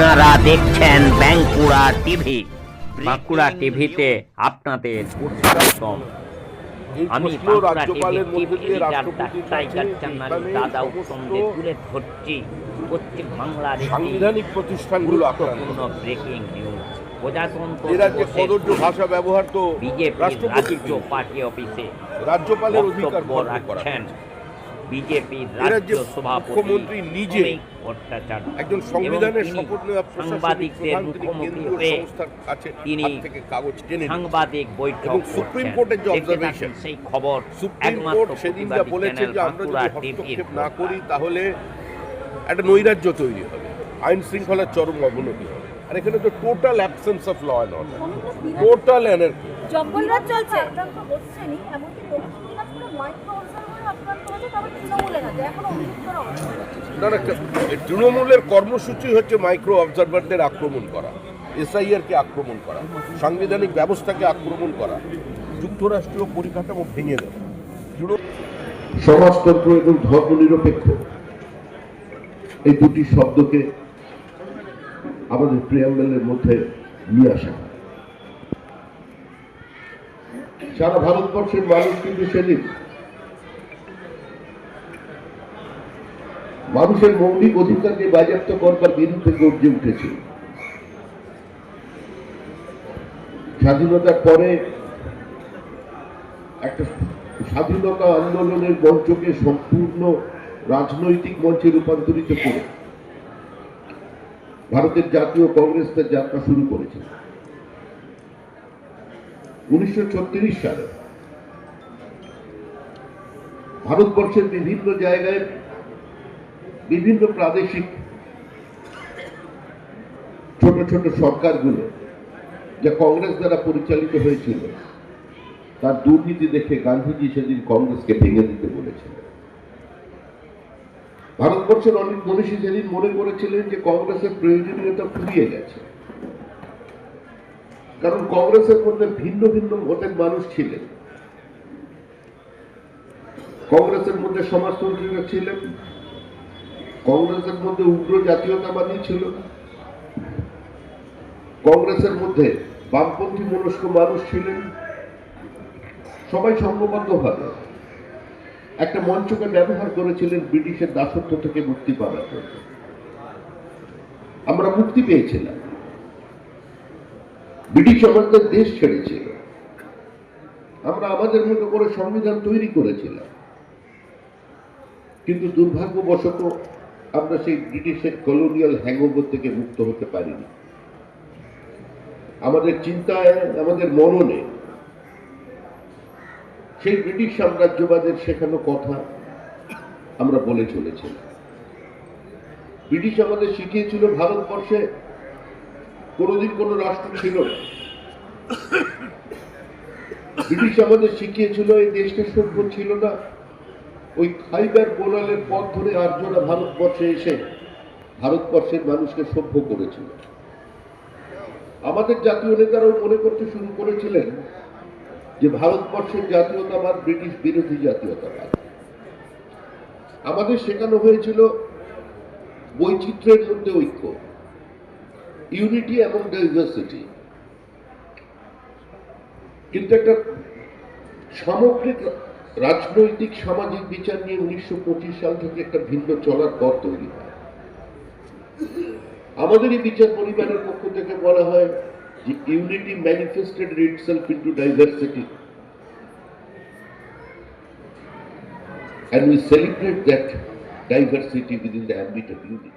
আপনারা দেখছেন বাঁকুড়া টিভি। বাঁকুড়া টিভিতে আপনাদের উৎসব আমি রাজ্যপালের মধ্যে দিয়ে এডিটার রাষ্ট্রপতির ডাক্তার কাছে গাচ্চান্নারি এখানে দাদা উত্তমদের তুলে ধরছি। পশ্চিম বাংলার সাংবিধানিক প্রতিষ্ঠানগুলো গুরুত্বপূর্ণ ব্রেকিং নিউজ প্রজাতন্ত্র রাজ্যে দিবসের ভাষা ব্যবহার তো বিজেপি রাষ্ট্রপতির রাজ্য পার্টি অফিসে রাজ্যপালের অধিকার রাখছেন। বিজেপি এ রাজ্য সভাপতি নিজে ভট্টাচার্য একজন সংবিধানের শপথ নেওয়া সাংবাদিকদের তিনি মুখোমুখি হয়ে তিনি কাগজ টেনে সাংবাদিক বৈঠক সুপ্রিম কোর্টের যে দেখতে সেই খবর সুপ্রিম কোর্ট সেদিন যা প্রতিবাদী যে আমরা যদি হস্তক্ষেপ না করি তাহলে একটা নৈরাজ্য তৈরি হবে। আইন শৃঙ্খলার চরম অবনতি হবে। আর এখানে তো total absence of law and order total energy jungle raj চলছে। এমনকি তৃণমূলের। না না কর্মসূচি হচ্ছে মাইক্রো অবজারভারদের আক্রমণ করা এসআইআরকে আক্রমণ করা সাংবিধানিক ব্যবস্থাকে আক্রমণ করা যুক্তরাষ্ট্রীয় পরিকাঠামো ভেঙে দেওয়া সমাজতন্ত্র এবং ধর্মনিরপেক্ষ এই দুটি শব্দকে আমাদের প্রিয়াম্বেলের মধ্যে নিয়ে আসা। সারা ভারতবর্ষের মানুষ কিন্তু সেদিন মানুষের মৌলিক অধিকারকে বাজেয়াপ্ত করবার বিরুদ্ধে গর্জে উঠেছে। স্বাধীনতার পরে একটা স্বাধীনতা আন্দোলনের মঞ্চকে সম্পূর্ণ রাজনৈতিক মঞ্চে রূপান্তরিত করে ভারতের জাতীয় কংগ্রেস তার যাত্রা শুরু করেছে। উনিশশো ছত্রিশ সালে ভারতবর্ষের বিভিন্ন জায়গায় বিভিন্ন প্রাদেশিক ছোট ছোট সরকারগুলো যা কংগ্রেস দ্বারা পরিচালিত হয়েছিল, তার দুর্নীতি দেখে গান্ধীজি সেদিন কংগ্রেসকে ভেঙে দিতে বলেছিলেন। ভারতবর্ষের অনেক মনীষী সেদিন মনে করেছিলেন যে কংগ্রেসের প্রয়োজনীয়তা ফুরিয়ে গেছে। কারণ কংগ্রেসের মধ্যে ভিন্ন ভিন্ন মতের মানুষ ছিলেন। কংগ্রেসের মধ্যে সমাজতন্ত্রীরা ছিলেন কংগ্রেসের মধ্যে উগ্র জাতীয়তাবাদী ছিল। কংগ্রেসের মধ্যে বামপন্থী মনস্ক মানুষ ছিলেন। সবাই সংঘবদ্ধভাবে একটা মঞ্চকে ব্যবহার করেছিলেন ব্রিটিশের দাসত্ব থেকে মুক্তি পাওয়ার জন্য। আমরা মুক্তি পেয়েছিলাম। ব্রিটিশ আমাদের দেশ ছেড়েছিল। আমরা আমাদের মতো করে সংবিধান তৈরি করেছিলাম। কিন্তু দুর্ভাগ্যবশত আমরা সেই ব্রিটিশের কলোনিয়াল হ্যাংওভার থেকে মুক্ত হতে পারিনি। আমাদের চিন্তায়, আমাদের মননে সেই ব্রিটিশ সাম্রাজ্যবাদের শেখানো কথা আমরা বলে চলেছিলাম ব্রিটিশ আমাদের শিখিয়েছিল ভারতবর্ষে কোনোদিন কোনো রাষ্ট্র ছিল না। ব্রিটিশ আমাদের শিখিয়েছিল এই দেশটা সভ্য ছিল না। ওই খাইবার বোনালের পথ ধরে আর্যরা ভারতবর্ষে এসে ভারতবর্ষের মানুষকে সভ্য করেছিল। আমাদের জাতীয় নেতারাও মনে করতে শুরু করেছিলেন যে ভারতবর্ষের জাতীয়তাবাদ, ব্রিটিশ বিরোধী জাতীয়তাবাদ। আমাদের শেখানো হয়েছিল বৈচিত্র্যের মধ্যে ঐক্য, ইউনিটি এবং ডাইভার্সিটি। কিন্তু একটা সামগ্রিক রাজনৈতিক সামাজিক বিচার নিয়ে উনিশশো পঁচিশ সাল থেকে একটা ভিন্ন চলার পথ তৈরি হয় আমাদের এই বিচার পরিবারের পক্ষ থেকে বলা হয় যে unity manifested itself into diversity and we celebrate that diversity within the ambit of unity.